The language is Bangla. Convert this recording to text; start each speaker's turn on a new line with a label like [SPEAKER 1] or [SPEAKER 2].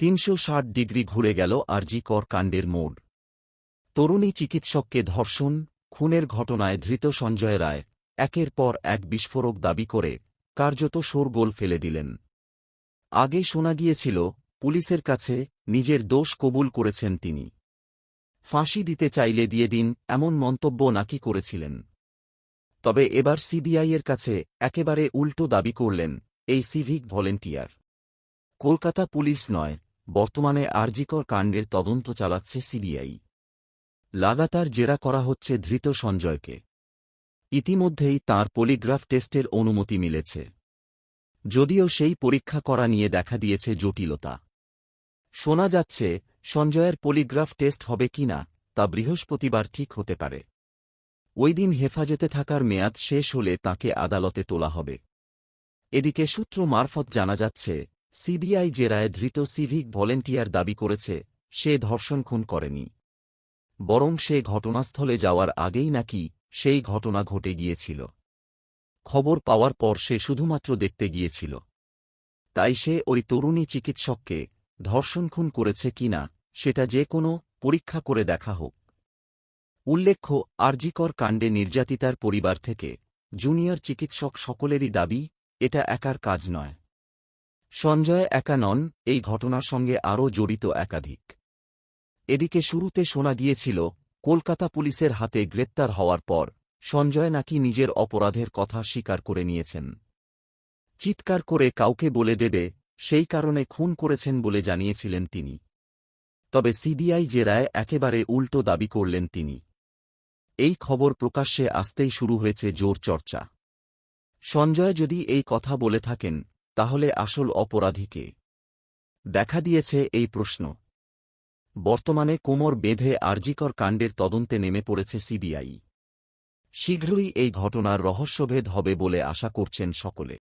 [SPEAKER 1] তিনশো ষাট ডিগ্রি ঘুরে গেল আরজি কর কাণ্ডের মোড়। তরুণী চিকিৎসককে ধর্ষণ, খুনের ঘটনায় ধৃত সঞ্জয় রায়, একের পর এক বিস্ফোরক দাবি করে কার্যত শোরগোল ফেলে দিলেন। আগে শোনা গিয়েছিল, পুলিশের কাছে নিজের দোষ কবুল করেছেন তিনি। ফাঁসি দিতে চাইলে দিয়ে দিন এমন মন্তব্য নাকি করেছিলেন। তবে এবার সিবিআইয়ের কাছে একেবারে উল্টো দাবি করলেন, এই সিভিক ভলেন্টিয়ার। কলকাতা পুলিশ নয় বর্তমানে আরজিকর কাণ্ডের তদন্ত চালাচ্ছে সিবিআই। লাগাতার জেরা করা হচ্ছে ধৃত সঞ্জয়কে। ইতিমধ্যেই তার পলিগ্রাফ টেস্টের অনুমতি মিলেছে। যদিও সেই পরীক্ষা করা নিয়ে দেখা দিয়েছে জটিলতা। শোনা যাচ্ছে, সঞ্জয়ের পলিগ্রাফ টেস্ট হবে কিনা তা বৃহস্পতিবার ঠিক হতে পারে। ওই দিন হেফাজতে থাকার মেয়াদ শেষ হলে তাকে আদালতে তোলা হবে। এদিকে সূত্র মারফত জানা যাচ্ছে সিবিআই জেরায় ধৃত সিভিক ভলেন্টিয়ার দাবি করেছে, সে ধর্ষণ খুন করেনি। বরং সে ঘটনাস্থলে যাওয়ার আগেই নাকি সেই ঘটনা ঘটে গিয়েছিল। খবর পাওয়ার পর সে শুধুমাত্র দেখতে গিয়েছিল। তাই সে ওই তরুণী চিকিৎসককে ধর্ষণ খুন করেছে কিনা সেটা যে কোনো পরীক্ষা করে দেখা হোক। উল্লেখ্য, আরজিকর কাণ্ডে নির্যাতিতার পরিবার থেকে জুনিয়র চিকিৎসক সকলেরই দাবি, এটা একার কাজ নয়। সঞ্জয় একা নন, এই ঘটনার সঙ্গে আরও জড়িত একাধিক। এদিকে শুরুতে শোনা গিয়েছিল, কলকাতা পুলিশের হাতে গ্রেপ্তার হওয়ার পর, সঞ্জয় নাকি নিজের অপরাধের কথা স্বীকার করে নিয়েছেন। চিৎকার করে কাউকে বলে দেবে, সেই কারণে খুন করেছেন বলে জানিয়েছিলেন তিনি। তবে সিবিআই জেরায় একেবারে উল্টো দাবি করলেন তিনি। এই খবর প্রকাশ্যে আসতেই শুরু হয়েছে জোর চর্চা। সঞ্জয় যদি এই কথা বলে থাকেন তাহলে আসল অপরাধীকে দেখা দিয়েছে এই প্রশ্ন। বর্তমানে কোমর বেঁধে আরজিকর কাণ্ডের তদন্তে নেমে পড়েছে সিবিআই। শীঘ্রই এই ঘটনার রহস্যভেদ হবে বলে আশা করছেন সকলে।